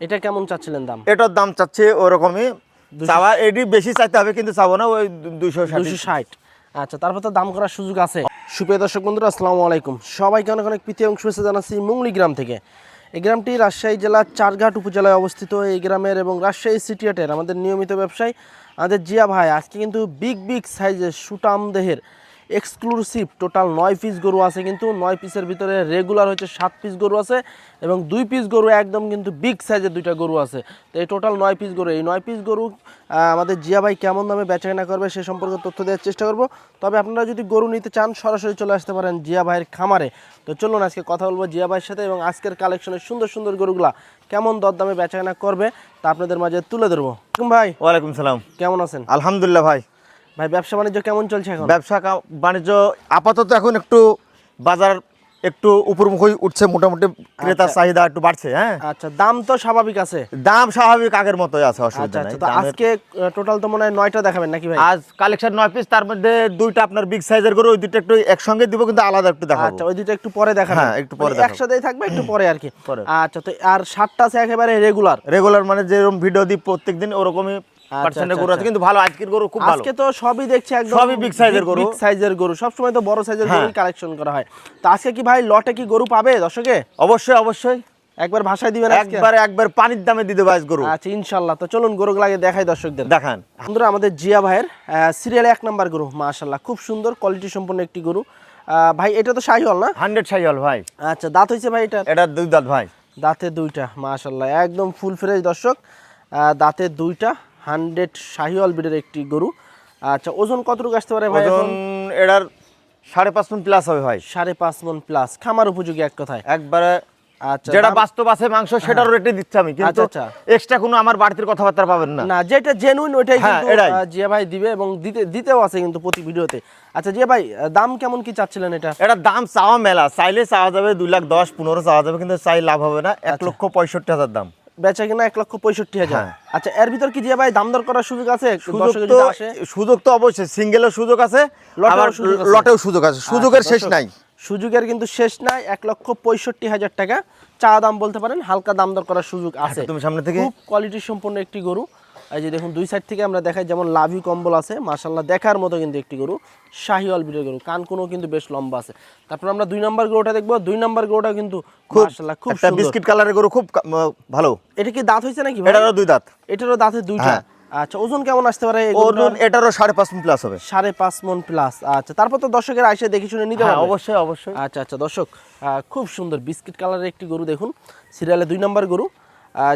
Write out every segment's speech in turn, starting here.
এটা কেমন চাচ্ছিলেন দাম? এটার দাম চাচ্ছে ওরকমই। চাওয়া এটি বেশি চাইতে হবে কিন্তু চাবো না ওই দুইশো দুশো ষাট। আচ্ছা তারপর তো দাম করার সুযোগ আছে। সুপ্রিয় দর্শক বন্ধুরা আসসালামু আলাইকুম। সবাইকে অনেক অনেক প্রীতি এবং শুভেচ্ছা জানাচ্ছি মুংলি গ্রাম থেকে। এই গ্রামটি রাজশাহী জেলার চারঘাট উপজেলায় অবস্থিত। এই গ্রামের এবং রাজশাহী সিটিয়াটের আমাদের নিয়মিত ব্যবসায়ী আমাদের জিয়া ভাই। আজকে কিন্তু বিগ বিগ সাইজের সুটাম দেহের এক্সক্লুসিভ। টোটাল নয় পিস গরু আছে কিন্তু নয় পিসের ভিতরে রেগুলার হচ্ছে সাত পিস গরু আছে এবং দুই পিস গরু একদম কিন্তু বিগ সাইজের দুইটা গরু আছে। তো এই টোটাল নয় পিস গরু এই নয় পিস গরু আমাদের জিয়া ভাই কেমন দামে বেচাকেনা করবে সে সম্পর্কে তথ্য দেওয়ার চেষ্টা করব। তবে আপনারা যদি গরু নিতে চান সরাসরি চলে আসতে পারেন জিয়া ভাইয়ের খামারে। তো চলুন আজকে কথা বলব জিয়া ভাইয়ের সাথে এবং আজকের কালেকশনের সুন্দর সুন্দর গরুগুলা কেমন দর দরদামে বেচাকেনা করবে তা আপনাদের মাঝে তুলে ধরবো। ভাই। ওয়ালাইকুম সালাম। কেমন আছেন? আলহামদুলিল্লাহ ভাই। ভাই ব্যবসা বাণিজ্য কেমন চলছে এখন? ব্যবসা বাণিজ্য আপাতত এখন একটু বাজার একটু উপরমুখী উঠছে মোটামুটি ক্রেতার আচ্ছা। চাহিদা একটু বাড়ছে হ্যাঁ? আচ্ছা দাম তো স্বাভাবিক আছে? দাম স্বাভাবিক আগের মতোই আছে আচ্ছা অসুবিধা আচ্ছা নাই। তো আজকে টোটাল তো মনে হয় নয়টা দেখাবেন নাকি ভাই? আজ কালেকশন নয় পিস তার মধ্যে দুইটা আপনার বিগ সাইজের করে ওই দুইটা একটু একসঙ্গে দিব কিন্তু আলাদা একটু দেখাবো। আচ্ছা ওই দুটো একটু পরে দেখাবেন। হ্যাঁ, একটু পরে মানে দেখাবো। একসাথেই থাকবে একটু পরে আর কি? পরে। আচ্ছা তো আর সাতটা আছে একেবারে রেগুলার রেগুলার মানে যেরকম ভিডিও দিই প্রত্যেকদিন ওরকমই পার্সেন্টের আচ্ছা, গরু আছে কিন্তু ভালো আজকের গরু খুব ভালো। আজকে তো সবই দেখছি একদম সবই size এর গরু। বিগ সাইজের গরু। সবসময় তো বড় সাইজের। গরুই কালেকশন করা হয়। তো আজকে কি ভাই লটে কি গরু পাবে দর্শকে? অবশ্যই অবশ্যই। একবার ভাষায় দিবেন একবার একবার পানির দামে দিতে গরু। আচ্ছা ইনশাল্লাহ। তো চলুন গরুগুলো আগে দেখাই দর্শকদের। দেখান। বন্ধুরা আমাদের জিয়া ভাইয়ের সিরিয়ালে এক নাম্বার গরু মাশাল্লাহ। খুব সুন্দর কোয়ালিটি সম্পন্ন একটি গরু। আহ, ভাই এটা তো শাহিওয়াল না? হান্ড্রেড সাইজল ভাই। আচ্ছা দাঁত হয়েছে ভাই এটা এটা দুই দাঁত ভাই। দাঁতে দুইটা মাশাল্লাহ। একদম ফুল ফ্রেশ দর্শক। দাঁতে দুইটা হান্ড্রেড শাহিওয়াল বিডের একটি গরু। আচ্ছা ওজন কতটুকু আসতে পারে ভাই ওজন এটার সাড়ে পাঁচ মন প্লাস হবে ভাই। সাড়ে পাঁচ মন প্লাস খামার উপযোগী এক কথায়? একবারে আচ্ছা যেটা বাস্তব আছে মাংস সেটার রেটে দিচ্ছি আমি কিন্তু আচ্ছা, আচ্ছা। এক্সট্রা কোনো আমার বাড়তির কথাবার্তা পাবেন না। না যেটা জেনুইন ওইটাই হ্যাঁ, কিন্তু জিয়া ভাই দিবে এবং দিতে দিতেও আছে কিন্তু প্রতি ভিডিওতে। আচ্ছা জিয়া ভাই দাম কেমন কি চাচ্ছিলেন এটা? এটার দাম চাওয়া মেলা। চাইলে চাওয়া যাবে দুই লাখ দশ পনেরো চাওয়া যাবে কিন্তু চাই লাভ হবে না। এক আচ্ছা। লক্ষ পঁয়ষট্টি হাজার দাম। বেচা কিনা এক লক্ষ পঁয়ষট্টি হাজার। হ্যাঁ। আচ্ছা এর ভিতর কি জিয়া ভাই দাম দর করার সুযোগ আছে? সুযোগ তো অবশ্যই সিঙ্গেলের সুযোগ আছে লটেও আবার সুযোগ আছে। লটেও সুযোগ আছে। সুযোগের আচ্ছা, শেষ নাই। সুযোগের কিন্তু শেষ নাই এক লক্ষ পঁয়ষট্টি হাজার টাকা। চা দাম বলতে পারেন হালকা দাম দর করার সুযোগ আছে। তুমি সামনে থেকে। খুব কোয়ালিটি সম্পন্ন একটি গরু। এই যে দেখুন দুই সাইড থেকে আমরা দেখাই যেমন লাভি কম্বল আছে মাশাল্লাহ দেখার মতো কিন্তু একটি গরু শাহিওয়াল বিটের গরু কান কোনো কিন্তু বেশ লম্বা আছে। তারপর আমরা দুই নম্বর গরুটা দেখব দুই নম্বর গরুটা কিন্তু খুব মাশাল্লাহ খুব বিস্কিট কালারের গরু খুব ভালো। এটা কি দাঁত হয়েছে নাকি এটারও দুই দাঁত। এটারও দাঁতে দুইটা? হ্যাঁ। আচ্ছা ওজন কেমন আসতে পারে ওজন এটারও সাড়ে পাঁচ মন প্লাস হবে। সাড়ে পাঁচ মন প্লাস আচ্ছা তারপর তো দর্শকের আইসে দেখে শুনে নিতে হ্যাঁ পারবে। অবশ্যই অবশ্যই। আচ্ছা আচ্ছা দর্শক আহ, খুব সুন্দর বিস্কিট কালারের একটি গরু দেখুন সিরিয়ালে দুই নম্বর গরু।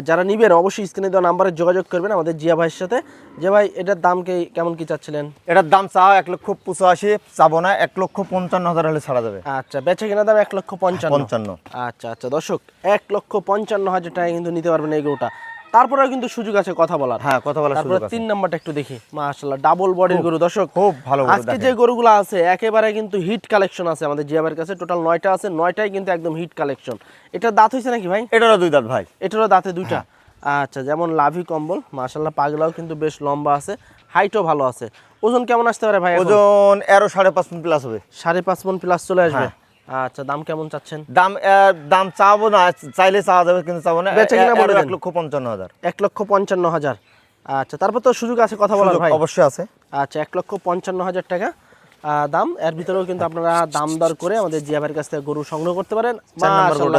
যারা নিবেন অবশ্যই স্ক্রিনে দেওয়া নাম্বারে যোগাযোগ করবেন আমাদের জিয়া ভাইয়ের সাথে। যে ভাই এটার দাম কে কেমন কি চাচ্ছিলেন? এটার দাম চাও এক লক্ষ পঁচাশি চাবো না এক লক্ষ পঞ্চান্ন হাজার হলে ছাড়া যাবে। আচ্ছা বেছে কেনা দাম এক লক্ষ পঞ্চান্ন। পঞ্চান্ন। আচ্ছা আচ্ছা দর্শক এক লক্ষ পঞ্চান্ন হাজার টাকা কিন্তু নিতে পারবেন এই গরুটা। তারপরেও কিন্তু সুযোগ আছে কথা বলার। হ্যাঁ কথা বলার সুযোগ আছে। তিন নাম্বারটা একটু দেখি। মাশাআল্লাহ ডাবল বডির গরু দর্শক। খুব ভালো গরু আজকে যে গরুগুলো আছে একেবারে কিন্তু হিট কালেকশন আছে আমাদের জিয়াবের কাছে। টোটাল নয়টা আছে নয়টাই কিন্তু একদম হিট কালেকশন এটা দাঁত হইছে নাকি ভাই? এটারও দুই দাঁত ভাই। এটারও দাঁতে দুইটা? আচ্ছা যেমন লাভি কম্বল মাশাল্লাহ পাগলাও কিন্তু বেশ লম্বা আছে হাইটও ভালো আছে। ওজন কেমন আসতে পারে ভাই ওজন এরও সাড়ে পাঁচ মিনিট প্লাস হবে। সাড়ে পাঁচ মন প্লাস চলে আসবে। হ্যাঁ। আচ্ছা দাম কেমন চাচ্ছেন? দাম দাম চাবো না চাইলে চাওয়া যাবে কিন্তু চাবো না। বেচা কিনা বলে এক লক্ষ পঞ্চান্ন হাজার। এক লক্ষ পঞ্চান্ন হাজার। আচ্ছা তারপর তো সুযোগ আছে কথা বলার ভাই। অবশ্যই আছে। আচ্ছা এক লক্ষ পঞ্চান্ন হাজার টাকা আহ, দাম। এর ভিতরেও কিন্তু আপনারা দাম দর করে আমাদের জিয়াবের কাছ থেকে গরু সংগ্রহ করতে পারেন।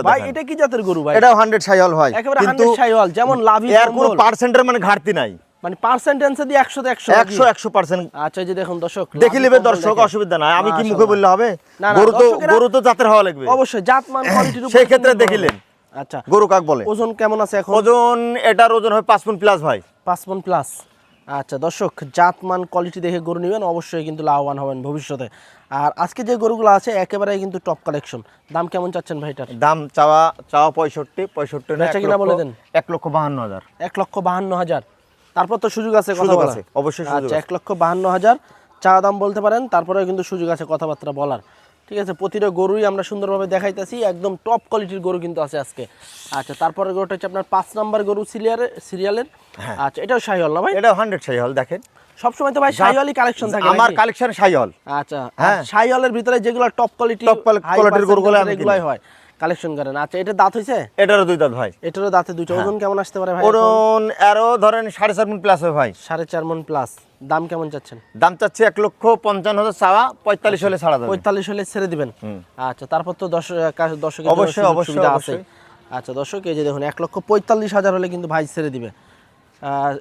ভাই এটা কি জাতের গরু ভাই? এটাও হান্ড্রেড সাইহল হয় একেবারে 100 শাহিওয়াল, যেমন লাভি এর কোনো পার্সেন্টের মানে ঘাটতি নাই। মানে পার্সেন্টেন্সে দিয়ে একশো একশো একশো একশো পার্সেন্ট আচ্ছা এই যে দেখুন দর্শক দেখে নেবে দর্শক অসুবিধা নাই। আমি কি মুখে বললে হবে? গরু তো গরু তো জাতের হওয়া লাগবে। অবশ্যই জাতমান কোয়ালিটির উপর সেই ক্ষেত্রে দেখিলেন। আচ্ছা। গরু কাক বলে? ওজন কেমন আছে এখন? ওজন এটার ওজন হয় পাঁচ মন প্লাস ভাই। পাঁচ মন প্লাস আচ্ছা দর্শক জাতমান কোয়ালিটি দেখে গরু নেবেন অবশ্যই কিন্তু লাভবান হবেন ভবিষ্যতে। আর আজকে যে গরুগুলো আছে একেবারে কিন্তু টপ কালেকশন দাম কেমন চাচ্ছেন ভাইটার দাম চাওয়া চাওয়া পঁয়ষট্টি পঁয়ষট্টি কিনা বলে দেন। এক লক্ষ বাহান্ন হাজার। এক লক্ষ বাহান্ন হাজার। তারপর তো সুযোগ আছে কথা বলার আছে, অবশ্যই সুযোগ আচ্ছা আছে। এক লক্ষ বাহান্ন হাজার। চা দাম বলতে পারেন তারপরেও কিন্তু সুযোগ আছে কথাবার্তা বলার। ঠিক আছে প্রতিটা গরুই আমরা সুন্দরভাবে দেখাইতেছি একদম টপ কোয়ালিটির গরু কিন্তু আছে আজকে। আচ্ছা তারপরে গরুটা হচ্ছে আপনার পাঁচ নাম্বার গরু সিরিয়ালের সিরিয়ালের। হ্যাঁ। আচ্ছা এটাও শাহিওয়াল না ভাই? এটা হান্ড্রেড সাইহল দেখেন। সবসময় তো ভাই শাহিওয়ালই কালেকশন থাকে আমার কালেকশন সাইহল আচ্ছা হ্যাঁ। শাহিওয়ালের ভিতরে যেগুলো টপ কোয়ালিটি quality- quality গরুগুলো আমি এগুলাই হয়। কালেকশন করেন। আচ্ছা এটা দাঁত হয়েছে এটারও দুই দাঁত ভাই। এটারও দাঁতে দুইটা। ওজন কেমন আসতে পারে ভাই? ওরন আরও ধরেন সাড়ে চার মন প্লাস হবে ভাই। সাড়ে চার মন প্লাস দাম কেমন চাচ্ছেন? দাম চাচ্ছে এক লক্ষ পঞ্চান্ন হাজার চাওয়া পঁয়তাল্লিশ হলে ছাড়া পঁয়তাল্লিশ হলে ছেড়ে দিবেন? আচ্ছা তারপর তো দশ জন্য অবশ্যই, অবশ্যই, আছে। আচ্ছা দর্শক এই যে দেখুন এক লক্ষ পঁয়তাল্লিশ হাজার হলে কিন্তু ভাই ছেড়ে দিবে।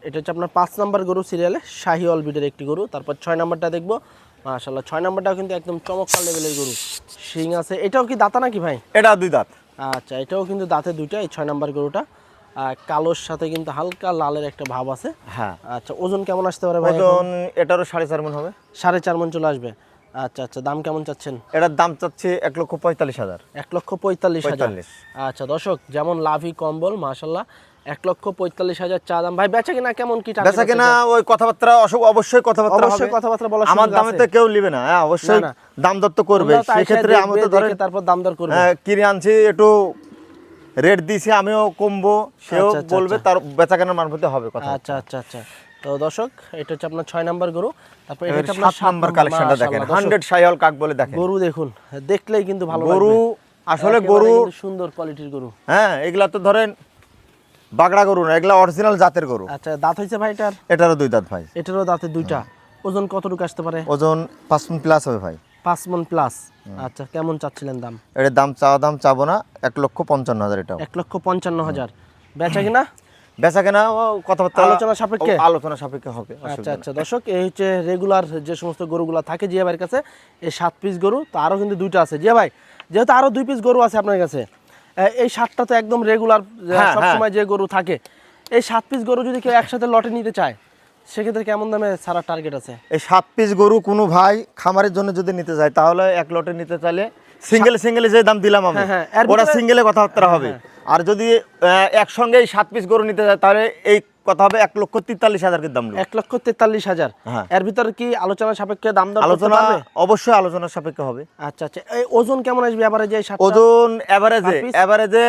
এটা হচ্ছে আপনার পাঁচ নাম্বার গরু সিরিয়ালে শাহি অলবিডের একটি গরু। তারপর ছয় নাম্বারটা দেখব। মাশাল্লাহ ছয় নাম্বারটাও কিন্তু একদম চমৎকার লেভেলের গরু। শিং আছে এটাও কি দাতা নাকি ভাই? এটা দুই দাঁত। আচ্ছা এটাও কিন্তু দাঁতে দুইটা এই ছয় নাম্বার গরুটা। কালোর সাথে কিন্তু হালকা লালের একটা ভাব আছে। হ্যাঁ। আচ্ছা ওজন কেমন আসতে পারে ভাই ওজন এটারও সাড়ে চার মন হবে। সাড়ে চার মন চলে আসবে। আচ্ছা আচ্ছা দাম কেমন চাচ্ছেন? এটার দাম চাচ্ছে এক লক্ষ পঁয়তাল্লিশ হাজার। এক লক্ষ পঁয়তাল্লিশ হাজার। আচ্ছা দর্শক যেমন লাভি কম্বল মাশাল্লাহ এক লক্ষ পঁয়তাল্লিশ হাজার চা দাম। ভাই বেচা কিনা কেমন কি বেচা কেনা ওই কথাবার্তা অবশ্যই কথাবার্তা অবশ্যই কথাবার্তা বলার আমার দামে তো কেউ নিবে না। হ্যাঁ অবশ্যই। দাম দর তো করবে। সেক্ষেত্রে আমি তো দেখে তারপর দাম দর করবে। হ্যাঁ, কিনে আনছি একটু রেট দিয়েছি আমিও কমবো সেও আচ্ছা, আচ্ছা, বলবে তার বেচা কেনার মারফতে হবে কথা। আচ্ছা আচ্ছা আচ্ছা। তো দর্শক এটা হচ্ছে আপনার ছয় নাম্বার গরু। তারপর এটা হচ্ছে আপনার সাত নাম্বার কালেকশনটা দেখেন। হান্ড্রেড সাইহল কাক বলে দেখেন। গরু দেখুন দেখলেই কিন্তু ভালো গরু আসলে গরু সুন্দর কোয়ালিটির গরু। হ্যাঁ এগুলা তো ধরেন বাগড়া গরু না এগুলা অরিজিনাল জাতের গরু। আচ্ছা দাঁত হয়েছে ভাই এটার? এটারও দুই দাঁত ভাই। এটারও দাঁতে দুইটা। ওজন কতটুকু আসতে পারে? ওজন পাঁচ মন প্লাস হবে ভাই। পাঁচ মন প্লাস আচ্ছা কেমন চাচ্ছিলেন দাম? এটার দাম চাওয়া দাম চাবো না এক লক্ষ পঞ্চান্ন হাজার এটাও। এক লক্ষ পঞ্চান্ন হাজার। বেচা কিনা? বেচা কেনা কথাবার্তা আলোচনা সাপেক্ষে? আলোচনা সাপেক্ষে হবে আচ্ছা আচ্ছা। দর্শক এই হচ্ছে রেগুলার যে সমস্ত গরুগুলো থাকে জিয়া ভাইয়ের কাছে এই সাত পিস গরু তো আরও কিন্তু দুইটা আছে। জিয়া ভাই যেহেতু আরও দুই পিস গরু আছে আপনার কাছে এই সাতটা তো একদম রেগুলার হ্যাঁ, সবসময় যে গরু থাকে। এই সাত পিস গরু যদি কেউ একসাথে লটে নিতে চায় সেক্ষেত্রে কেমন দামে সারা টার্গেট আছে? এই সাত পিস গরু কোনো ভাই খামারের জন্য যদি নিতে চায় তাহলে এক লটে নিতে চাইলে সিঙ্গেল সিঙ্গেলে যে দাম দিলাম আমি হ্যাঁ, হ্যাঁ, ওরা সিঙ্গেলে কথাবার্তা হবে। আর যদি আহ, একসঙ্গে এই সাত পিস গরু নিতে চায় তাহলে এই কথা হবে এক লক্ষ তেতাল্লিশ হাজার দাম এক লক্ষ তেতাল্লিশ হাজার। হ্যাঁ। এর ভিতরে কি আলোচনা সাপেক্ষে দাম করতে আলোচনা অবশ্যই আলোচনার সাপেক্ষে হবে। আচ্ছা আচ্ছা। এই ওজন কেমন আসবে সাতটা? ওজন এভারেজে এভারেজে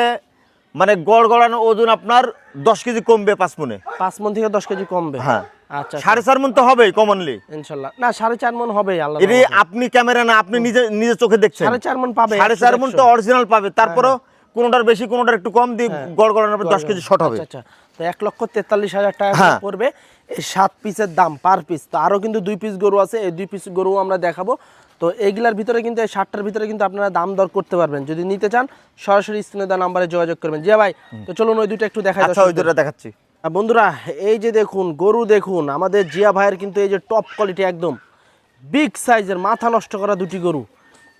মানে গড় গড়ানো ওজন আপনার দশ কেজি কমবে পাঁচ মনে। পাঁচ মন থেকে দশ কেজি কমবে? হ্যাঁ। আচ্ছা সাড়ে চার মন তো হবেই কমনলি ইনশাল্লাহ। না সাড়ে চার মন হবে আল্লাহ এটি আপনি ক্যামেরা না আপনি নিজে নিজে চোখে দেখছেন। সাড়ে চার মন পাবে সাড়ে চার মন তো অরিজিনাল পাবে। তারপরও কোনোটার বেশি কোনোটার একটু কম দিয়ে গড় গড়ানোর দশ কেজি শর্ট হবে। আচ্ছা আচ্ছা। তো এক লক্ষ তেতাল্লিশ হাজার টাকা হ্যাঁ। পড়বে। এই সাত পিসের দাম পার পিস। তো আরও কিন্তু দুই পিস গরু আছে এই দুই পিস গরু আমরা দেখাবো। তো এইগুলার ভিতরে কিন্তু এই সাতটার ভিতরে কিন্তু আপনারা দাম দর করতে পারবেন। যদি নিতে চান সরাসরি স্ক্রিনে দেওয়া নাম্বারে যোগাযোগ করবেন। জিয়া ভাই তো চলুন ওই দুটো একটু দেখাই আচ্ছা ওই দুটো দেখাচ্ছি। বন্ধুরা এই যে দেখুন গরু দেখুন আমাদের জিয়া ভাইয়ের কিন্তু এই যে টপ কোয়ালিটি একদম। বিগ সাইজের মাথা নষ্ট করা দুটি গরু।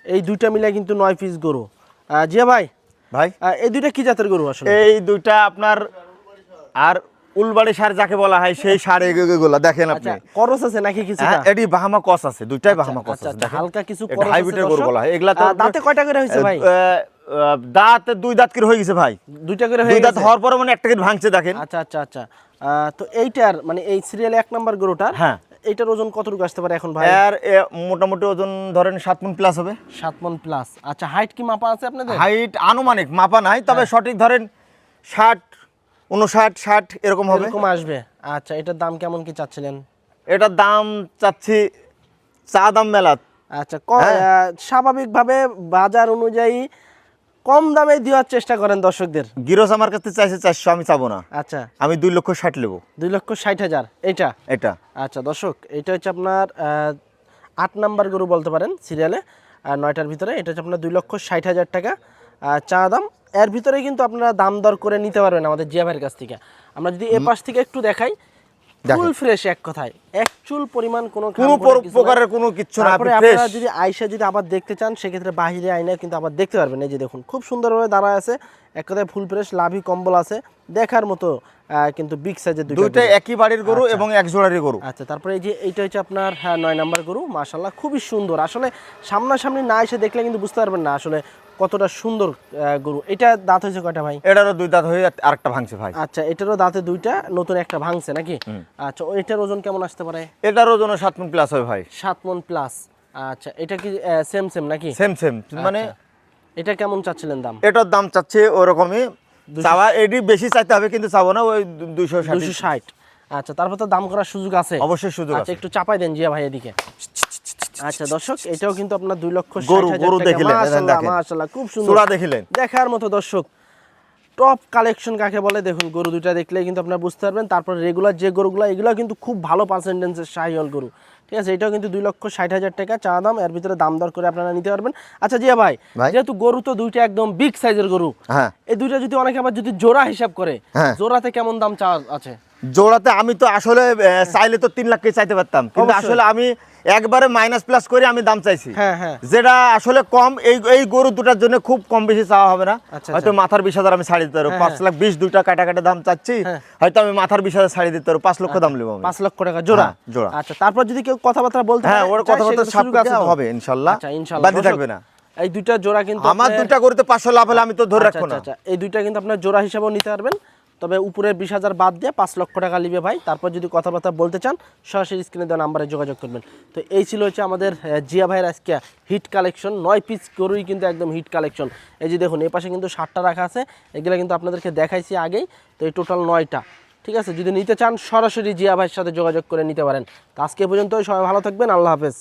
এই দুইটা মিলে কিন্তু নয় পিস গরু। জিয়া ভাই ভাই? এই দুইটা কি জাতের গরু আসলে? এই দুইটা আপনার আর উলবাড়ি সার যাকে বলা হয় সেই সার এগুলো দেখেন আপনি। আচ্ছা করস আছে নাকি কিছুটা হ্যাঁ, এটি বাহামা কস আছে দুইটাই বাহামা কস আচ্ছা, আছে আচ্ছা, হালকা কিছু হাইব্রিডের গরু বলা হয় এগুলা তো দাঁতে কয়টা করে হয়েছে ভাই? দাঁত দুই দাঁত করে হয়ে গেছে ভাই। দুইটা করে দুই দাঁত হওয়ার পরে মানে একটা করে ভাঙছে দেখেন। আচ্ছা আচ্ছা আচ্ছা। তো এইটার মানে এই সিরিয়াল এক নাম্বার গরুটার হ্যাঁ। এইটার ওজন কতটুকু আসতে পারে এখন ভাই? আর মোটামুটি ওজন ধরেন সাত মন প্লাস হবে। সাত মন প্লাস আচ্ছা হাইট কি মাপা আছে আপনাদের? হাইট আনুমানিক মাপা নাই তবে হ্যাঁ। সঠিক ধরেন ষাট উনষাট ষাট এরকম হবে। এরকম আসবে। আচ্ছা এটার দাম কেমন কি চাচ্ছিলেন? এটার দাম চাচ্ছি চা দাম মেলাত। আচ্ছা হ্যাঁ। স্বাভাবিকভাবে বাজার অনুযায়ী কম দামে দেওয়ার চেষ্টা করেন দর্শকদের? গিরস আমার কাছে চাইছে চারশো আমি চাবো না। আচ্ছা। আমি দুই লক্ষ ষাট নেব। দুই লক্ষ ষাট হাজার। এইটা? এটা। আচ্ছা দর্শক এটা হচ্ছে আপনার আট নাম্বার গরু বলতে পারেন সিরিয়ালে। আর নয়টার ভিতরে এটা হচ্ছে আপনার দুই লক্ষ ষাট হাজার টাকা। চা দাম। এর ভিতরে কিন্তু আপনারা দাম দর করে নিতে পারবেন আমাদের জিয়া ভাইয়ের কাছ থেকে। আমরা যদি এ পাশ থেকে একটু দেখাই ফুল ফ্রেশ এক কথায়। এক চুল পরিমাণ কোনো কোনো। প্রকারের কোনো কিচ্ছু না তারপরে আপনারা যদি আয়সা যদি আবার দেখতে চান সেক্ষেত্রে বাহিরে আয়না কিন্তু আবার দেখতে পারবেন। এই যে দেখুন খুব সুন্দরভাবে দাঁড়ায় আছে। এক কথায় ফুল ফ্রেশ লাভি কম্বল আছে। দেখার মতো কিন্তু বিগ সাইজের দুইটা একই বাড়ির গরু এবং এক জোড়ারই গরু। আচ্ছা তারপরে এই যে এইটা হচ্ছে আপনার হ্যাঁ নয় নাম্বার গরু মাশাল্লাহ খুবই সুন্দর। আসলে সামনাসামনি না এসে দেখলে কিন্তু বুঝতে পারবেন না আসলে কতটা সুন্দর গরু। এটা দাঁত হয়েছে কয়টা ভাই? এটারও দুই দাঁত হয়ে আরেকটা ভাঙছে ভাই। আচ্ছা এটারও দাঁতে দুইটা নতুন একটা ভাঙছে নাকি? আচ্ছা এটার ওজন কেমন আসতে পারে? এটার ওজন সাত মন প্লাস হয় ভাই। সাত মন প্লাস আচ্ছা এটা কি সেম সেম নাকি? সেম সেম মানে আচ্ছা। এটা কেমন চাচ্ছিলেন দাম? এটার দাম চাচ্ছে ওরকমই চাওয়া এটি বেশি চাইতে হবে কিন্তু চাবো না ওই দুইশো দুশো ষাট। আচ্ছা তারপর তো দাম করার সুযোগ আছে। অবশ্যই সুযোগ আচ্ছা আছে। একটু চাপাই দেন জিয়া ভাই এদিকে। আচ্ছা দর্শক এটাও কিন্তু আপনার দুই লক্ষ গরু- গরু দেখিলেন, মাশাআল্লাহ, খুব সুন্দর। দেখিলেন। দেখার মতো দর্শক টপ কালেকশন কাকে বলে? দেখুন গরু দুইটা দেখলে কিন্তু আপনারা বুঝতে পারবেন। তারপর রেগুলার যে গরুগুলো এগুলো কিন্তু খুব ভালো পার্সেন্টেন্সের শাহিওয়াল গরু। ঠিক আছে? এটাও কিন্তু দুই লক্ষ ষাট হাজার টাকা চা দাম। এর ভিতরে দাম দর করে আপনারা নিতে পারবেন। আচ্ছা জিয়া ভাই। যেহেতু গরু তো দুইটা একদম বিগ সাইজের গরু হ্যাঁ। এই দুইটা যদি অনেকে আবার যদি জোড়া হিসাব করে হ্যাঁ। জোড়াতে কেমন দাম চা আছে? জোড়াতে আমি তো আসলে চাইলে তো তিন লাখ চাইতে পারতাম। কিন্তু আসলে আমি একবারে মাইনাস প্লাস করে আমি দাম চাইছি। হ্যাঁ হ্যাঁ। যেটা আসলে কম এই এই গরু দুটার জন্য খুব কম বেশি চাওয়া হবে না। আচ্ছা, হয়তো মাথার বিশ হাজার আমি ছাড়ি দিতে পারব। হ্যাঁ, পাঁচ লাখ বিশ দুইটা কাটা কাটা দাম চাচ্ছি। হ্যাঁ। হয়তো আমি মাথার বিশ হাজার ছাড়ি দিতে পারব। পাঁচ লক্ষ দাম নেব পাঁচ লক্ষ টাকা জোড়া? জোড়া। আচ্ছা তারপর যদি কেউ কথাবার্তা বলতে হ্যাঁ ওর কথাবার্তা তো? হবে ইনশাল্লাহ। আচ্ছা বাদি থাকবে না। এই দুইটা জোড়া কিন্তু আমার দুইটা গরুতে পাঁচশো লাভ হলে আমি তো ধরে আচ্ছা, রাখব না। আচ্ছা, আচ্ছা। এই দুইটা কিন্তু আপনার জোড়া হিসাবেও নিতে পারবেন। তবে উপরের বিশ হাজার বাদ দিয়ে পাঁচ লক্ষ টাকা নিবে ভাই। তারপর যদি কথাবার্তা বলতে চান, সরাসরি স্ক্রিনে দেওয়া নাম্বারে যোগাযোগ করবেন। তো এই ছিল হচ্ছে আমাদের জিয়া ভাইয়ের আজকে হিট কালেকশন নয় পিস গরুই কিন্তু একদম হিট কালেকশন এই যে দেখুন এই পাশে কিন্তু ষাটটা রাখা আছে। এগুলো কিন্তু আপনাদেরকে দেখাইছি আগেই। তো এই টোটাল নয়টা। ঠিক আছে? যদি নিতে চান, সরাসরি জিয়া ভাইয়ের সাথে যোগাযোগ করে নিতে পারেন। তো আজকে পর্যন্ত সবাই ভালো থাকবেন। আল্লাহ হাফেজ।